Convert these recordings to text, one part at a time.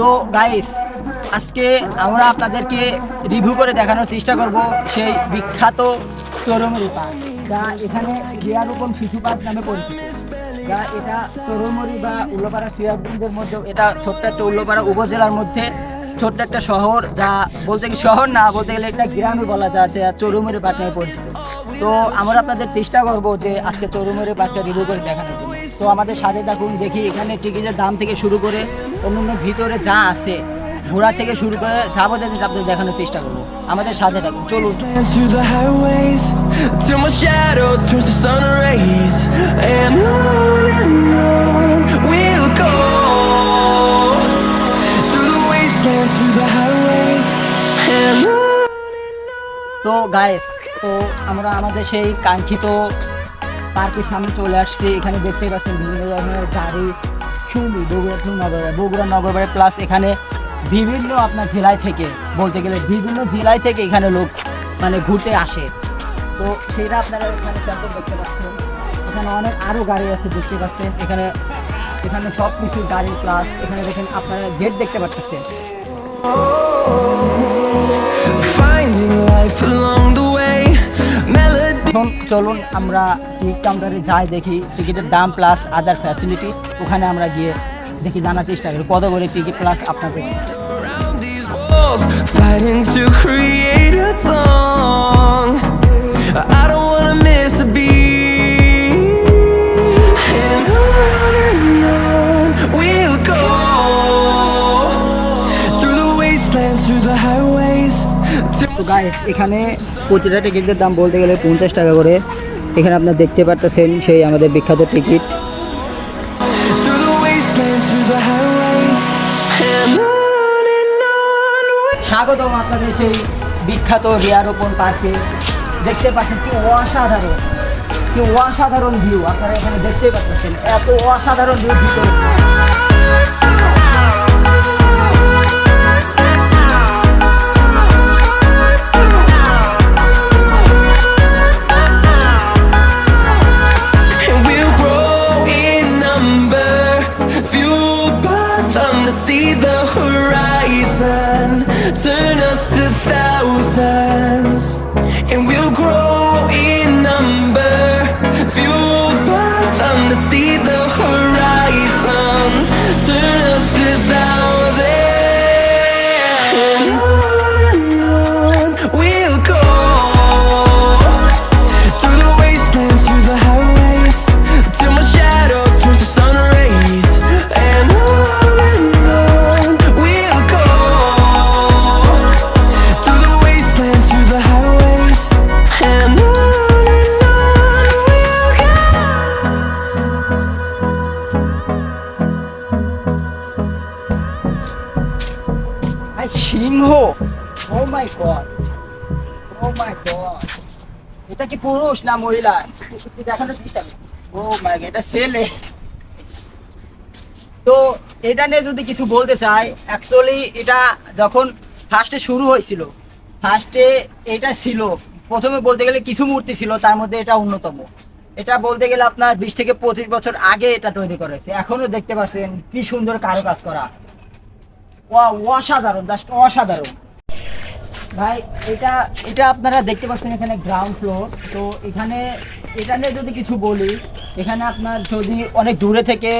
তো গাইস আজকে আমরা আপনাদেরকে রিভিউ করে দেখানোর চেষ্টা করব সেই বিখ্যাত চরমরি পার্ক যা এখানে রিয়ারোপণ শিশু পার্ক নামে পরিচিত। যা এটা চরমরি বা উল্লোপাড়া সিরাজগঞ্জের মধ্যে, এটা ছোট্ট একটা উল্লোপাড়া উপজেলার মধ্যে ছোট্ট একটা শহর, যা বলতে কি শহর না, বলতে গেলে একটা গ্রামই বলা যায়, যা চরুমরি পার্ক নামে পরিচিত। তো আমরা আপনাদের চেষ্টা করব যে আজকে চরুমরি পার্কটা রিভিউ করে জন্য। তো আমাদের সাথে থাকুন, দেখি এখানে টিকিটের দাম থেকে শুরু করে অন্যান্য ভিতরে যা আছে ঘোরা থেকে শুরু করে যাবতীয় জিনিস আপনাদের দেখানোর চেষ্টা করব। আমাদের সাথে থাকুন, চলুন। Through the তো গায়েস তো আমরা আমাদের সেই কাঙ্ক্ষিত পার্কের সামনে চলে আসছি। এখানে দেখতে পাচ্ছেন বিভিন্ন ধরনের গাড়ি শুনি বগুড়া নগরবাড়ি বগুড়া নগরবাড়ি প্লাস এখানে বিভিন্ন আপনার জেলায় থেকে, বলতে গেলে বিভিন্ন জেলায় থেকে এখানে লোক মানে ঘুরতে আসে। তো সেটা আপনারা এখানে দেখতে পাচ্ছেন এখানে অনেক আরও গাড়ি আছে, দেখতে পাচ্ছেন। এখানে এখানে সব কিছু গাড়ি প্লাস এখানে দেখেন আপনারা গেট দেখতে পাচ্ছেন চলুন আমরা টিকিট কাউন্টারে যাই দেখি টিকিটের দাম প্লাস আদার ফ্যাসিলিটি ওখানে আমরা গিয়ে দেখি জানার চেষ্টা করি কত করে টিকিট প্লাস আপনাকে We'll go. on তো গাইস এখানে প্রতিটা টিকিটের দাম বলতে গেলে পঞ্চাশ টাকা করে। এখানে আপনার দেখতে পারতেছেন সেই আমাদের বিখ্যাত টিকিট। স্বাগতম আপনাদের সেই বিখ্যাত রিয়ারোপণ পার্কে। দেখতে পাচ্ছেন কি অসাধারণ কি অসাধারণ ভিউ আপনারা এখানে দেখতে পাচ্ছেন, এত অসাধারণ ভিউ ভিতরে। ও মাই গড ও মাই গড এটা কি পুরুষ না মহিলা? দেখানোর চেষ্টা ও মাই গড এটা ছেলে। তো এটা নিয়ে যদি কিছু বলতে চাই অ্যাকচুয়ালি এটা যখন ফার্স্টে শুরু হয়েছিল ফার্স্টে এটা ছিল, প্রথমে বলতে গেলে কিছু মূর্তি ছিল, তার মধ্যে এটা অন্যতম। এটা বলতে গেলে আপনার বিশ থেকে পঁচিশ বছর আগে এটা তৈরি করেছে। এখনও দেখতে পাচ্ছেন কি সুন্দর কারুকাজ করা। অসাধারণ জাস্ট অসাধারণ। ভাই, এটা এটা আপনারা দেখতে পাচ্ছেন এখানে গ্রাউন্ড ফ্লোর তো এখানে এটা নিয়ে যদি কিছু বলি, এখানে আপনার যদি অনেক দূরে থেকে,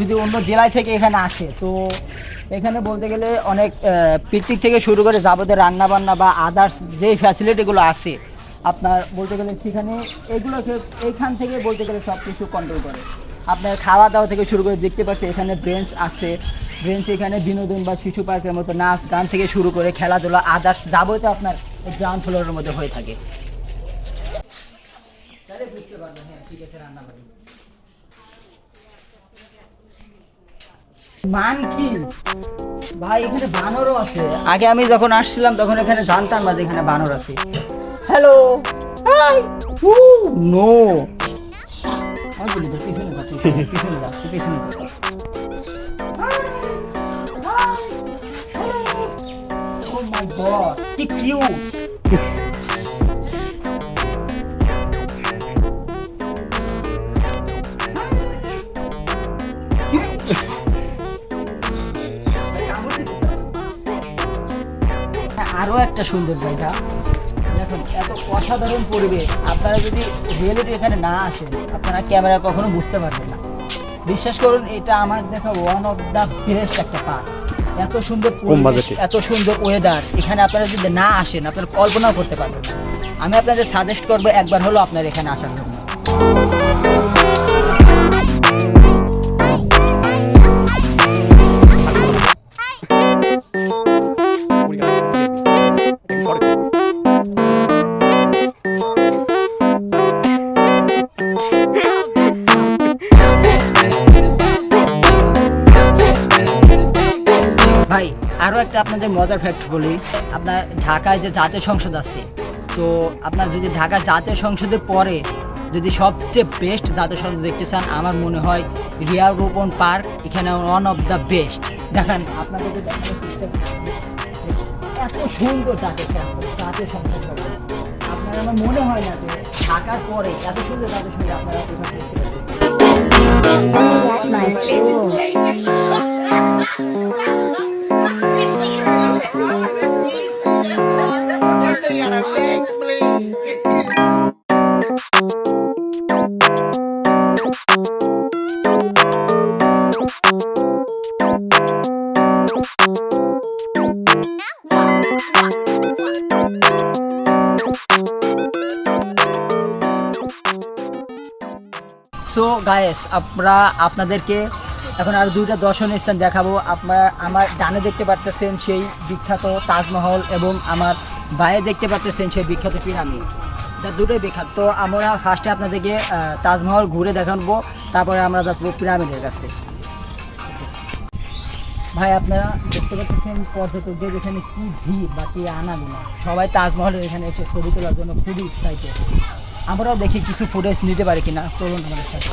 যদি অন্য জেলায় থেকে এখানে আসে, তো এখানে বলতে গেলে অনেক পিকনিক থেকে শুরু করে যাবতীয় রান্নাবান্না বা আদার্স যে ফ্যাসিলিটিগুলো আছে, আপনার বলতে গেলে সেখানে এগুলোকে, এইখান থেকে বলতে গেলে সব কিছু কন্ট্রোল করে। আপনার খাওয়া দাওয়া থেকে শুরু করে দেখতে পাচ্ছি এখানে ব্রেঞ্চ আছে ব্রেঞ্চ এখানে বিনোদন বা শিশু পার্কের মতো নাচ গান থেকে শুরু করে খেলাধুলা আদার্স যাবতীয় আপনার গ্রাউন্ড ফ্লোরের মধ্যে হয়ে থাকে। তাহলে হ্যাঁ মান কি? ভাই এখানে বানরও আছে। আগে আমি যখন আসছিলাম তখন এখানে জানতাম না যে এখানে বানর আছে। হ্যালো হাই নো পিছনে যা, পিছনে যা, পিছনে যা। My God, কি। আরও একটা সুন্দর জায়গা। দেখুন এত অসাধারণ পরিবেশ। আপনারা যদি রিয়েলিটি এখানে না আসেন আপনারা ক্যামেরা কখনো বুঝতে পারবেন না। বিশ্বাস করুন এটা আমার দেখা ওয়ান অফ দ্য বেস্ট একটা পার্ক এত সুন্দর এত সুন্দর ওয়েদার এখানে আপনারা যদি না আসেন আপনারা কল্পনাও করতে পারবেন আমি আপনাদের সাজেস্ট করব একবার হলো আপনার এখানে আসার জন্য। আপনাদের মজার ফ্যাক্ট বলি। আপনার ঢাকায় যে জাতীয় সংসদ আছে তো আপনার যদি ঢাকা জাতীয় সংসদে পরে যদি সবচেয়ে বেস্ট জাতীয় সংসদ দেখতে চান আমার মনে হয় রিয়াল রোপন পার্ক এখানে ওয়ান অফ দ্য বেস্ট দেখেন করছি। এত সুন্দর জাতীয় সংসদ জাতীয় সংসদ আপনার আমার মনে হয় না যে ঢাকার পরে এত সুন্দর জাতীয় সংসদ আপনারা দেখতে পাবেন। সো গায়েস আমরা আপনাদেরকে এখন আর দুইটা দর্শনীয় স্থান দেখাবো। আপনার আমার ডানে দেখতে পাচ্ছেন সেই বিখ্যাত তাজমহল এবং আমার বাইরে দেখতে পাচ্ছেন সেই বিখ্যাত পিরামিড। যা দুটোই বিখ্যাত। তো আমরা ফার্স্টে আপনাদেরকে তাজমহল ঘুরে দেখাবো, তারপরে আমরা যাব পিরামিডের কাছে। ভাই, আপনারা দেখতে পাচ্ছেন পর্যটকদের এখানে কি ভিড় বা কি আনাগোনা সবাই তাজমহলের এখানে এসে ছবি তোলার জন্য খুবই এক্সাইটেড আমরাও দেখি কিছু ফুটেজ নিতে পারি কিনা চলুন আমাদের সাথে।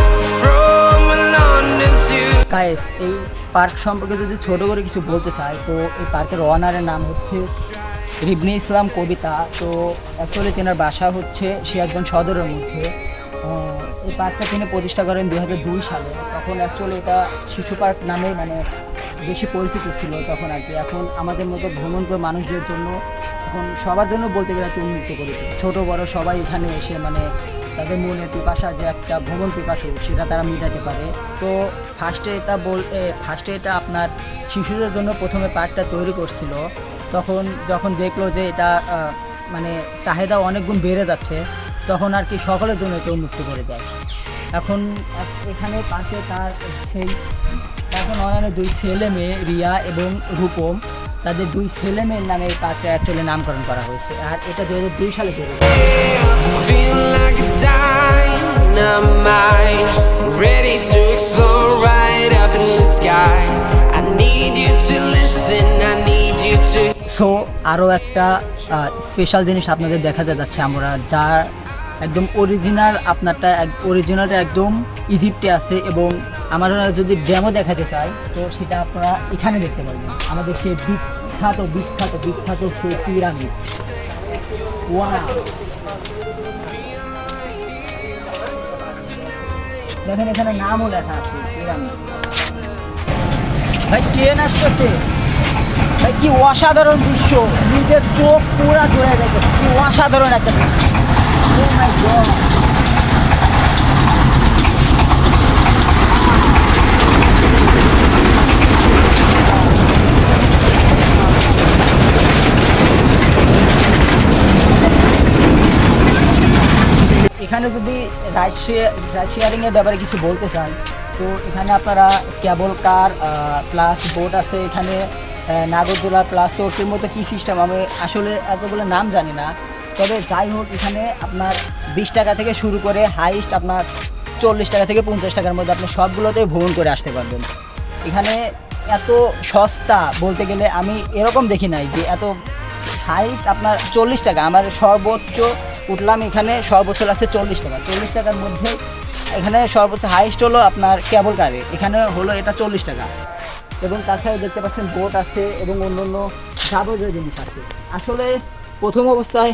guys এই পার্ক সম্পর্কে যদি ছোট করে কিছু বলতে চাই, তো এই পার্কের ওয়ানারের নাম হচ্ছে রিবনি ইসলাম কবিতা। তো অ্যাকচুয়ালি তেনার বাসা হচ্ছে সিরাজগঞ্জ সদরের মধ্যে। এই পার্কটা তিনি প্রতিষ্ঠা করেন দু হাজার দুই সালে। তখন অ্যাকচুয়ালি এটা শিশু পার্ক নামে মানে বেশি পরিচিত ছিল তখন আর কি। এখন আমাদের মতো ভ্রমণ করে মানুষদের জন্য এখন সবার জন্য বলতে গেলে একটু উন্মুক্ত করেছে ছোট, বড় সবাই এখানে এসে মানে তাদের মনের পিপাসা যে একটা ভ্রমণ পিপাসু, সেটা তারা মেটাতে পারে। তো ফার্স্টে এটা বল ফার্স্টে এটা আপনার শিশুদের জন্য প্রথমে পার্কটা তৈরি করছিল। তখন, যখন দেখল যে এটা মানে চাহিদা অনেক গুণ বেড়ে যাচ্ছে, তখন আর কি সকলের জন্য এটা উন্মুক্ত করে দেয়। এখন এখানে পাশে তার সেই, এখন অন্যান্য দুই ছেলে মেয়ে, রিয়া এবং রূপম। তাদের দুই ছেলে মেয়ের নামে এই পার্কটা অ্যাকচুয়ালি নামকরণ করা হয়েছে আর এটা দু হাজার দুই সালে তৈরি করা হয়েছে। Feel like a dynamite, ready to explode right up in the sky. I need you to listen, I need you to. So আরও একটা স্পেশাল জিনিস আপনাদের দেখাতে যাচ্ছে আমরা যার একদম অরিজিনাল আপনারটা অরিজিনালটা একদম ইজিপ্টে আছে এবং আমরা যদি ডেমো দেখাতে চাই, তো সেটা আপনারা এখানে দেখতে পারবেন। আমাদের সেই বিখ্যাত বিখ্যাত বিখ্যাত সেই পিরামিড ওয়াও দেখেন, এখানে নামও লেখা আছে পিরামিড ভাই ট্রেন আসতেছে। ভাই, কি অসাধারণ দৃশ্য। নিজের চোখ পুরা জোড়ে গেছে। কি অসাধারণ একটা দৃশ্য! এখানে যদি রাইড রাইড শেয়ারিংয়ের ব্যাপারে কিছু বলতে চান, তো এখানে আপনারা কেবল কার প্লাস বোট আছে এখানে নাগরদোলা প্লাস চোরটির মতো কী সিস্টেম আমি আসলে এতগুলো নাম জানি না। তবে যাই হোক, এখানে আপনার বিশ টাকা থেকে শুরু করে হাইস্ট আপনার চল্লিশ টাকা থেকে পঞ্চাশ টাকার মধ্যে আপনি সবগুলোতে ভ্রমণ করে আসতে পারবেন। এখানে এত সস্তা বলতে গেলে আমি এরকম দেখি নাই যে এত হাইস্ট আপনার চল্লিশ টাকা, আমার সর্বোচ্চ উঠলাম এখানে, সর্বোচ্চ লাগছে চল্লিশ টাকা। চল্লিশ টাকার মধ্যে এখানে সর্বোচ্চ হাইস্ট হলো আপনার কেবল কারে এখানে হলো এটা চল্লিশ টাকা। এবং তাছাড়া দেখতে পাচ্ছেন বোট আছে এবং অন্য অন্য যাবতীয় জিনিস আছে। আসলে প্রথম অবস্থায়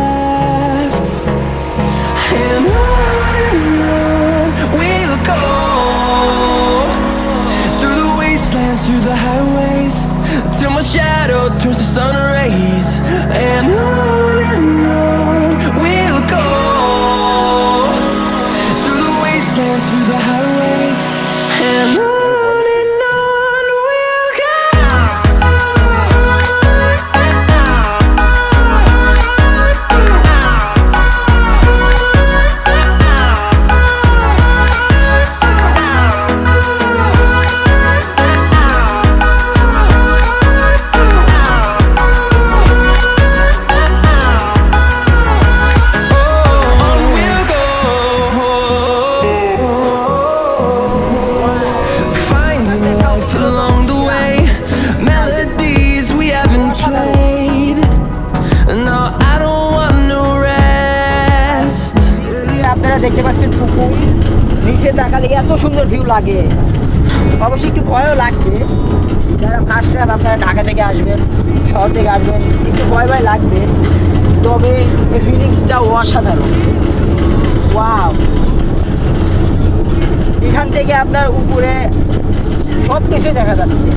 তাকালে এত সুন্দর ভিউ লাগে। অবশ্যই একটু ভয়ও লাগবে। যারা ফার্স্ট টাইম আপনারা ঢাকা থেকে আসবেন, শহর থেকে আসবেন, একটু ভয় ভয় লাগবে। তবে এই ফিলিংসটা অসাধারণ। ওয়াও এখান থেকে আপনার উপরে সব কিছুই দেখা যাচ্ছে।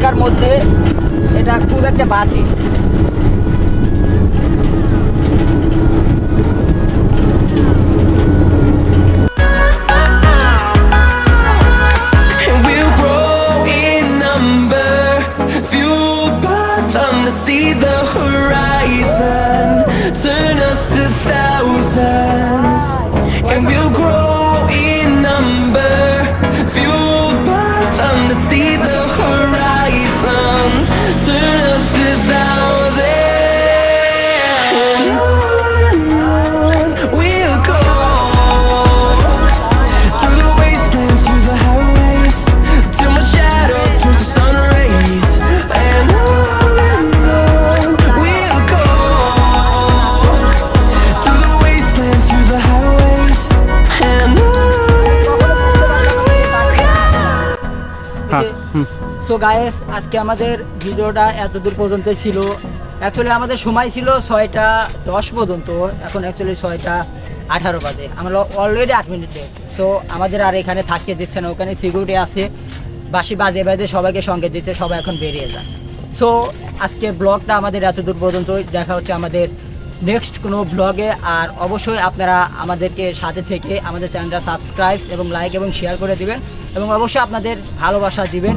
টাকার মধ্যে এটা খুব একটা বাজে। গায়েস আজকে আমাদের ভিডিওটা এত দূর পর্যন্ত ছিল। অ্যাকচুয়ালি আমাদের সময় ছিল ছয়টা দশ পর্যন্ত, এখন অ্যাকচুয়ালি ছয়টা আঠারো বাজে। আমরা অলরেডি আট মিনিটে সো আমাদের আর এখানে থাকতে দিচ্ছে না, ওখানে সিকিউরিটি আছে। বাসি বাজে বাজে সবাইকে সঙ্গে দিচ্ছে, সবাই এখন বেরিয়ে যায়। সো আজকে ব্লগটা আমাদের এত দূর পর্যন্তই দেখা হচ্ছে আমাদের নেক্সট কোনো ব্লগে আর অবশ্যই আপনারা আমাদেরকে সাথে থেকে আমাদের চ্যানেলটা সাবস্ক্রাইব এবং লাইক এবং শেয়ার করে দিবেন। এবং অবশ্যই আপনাদের ভালোবাসা দিবেন।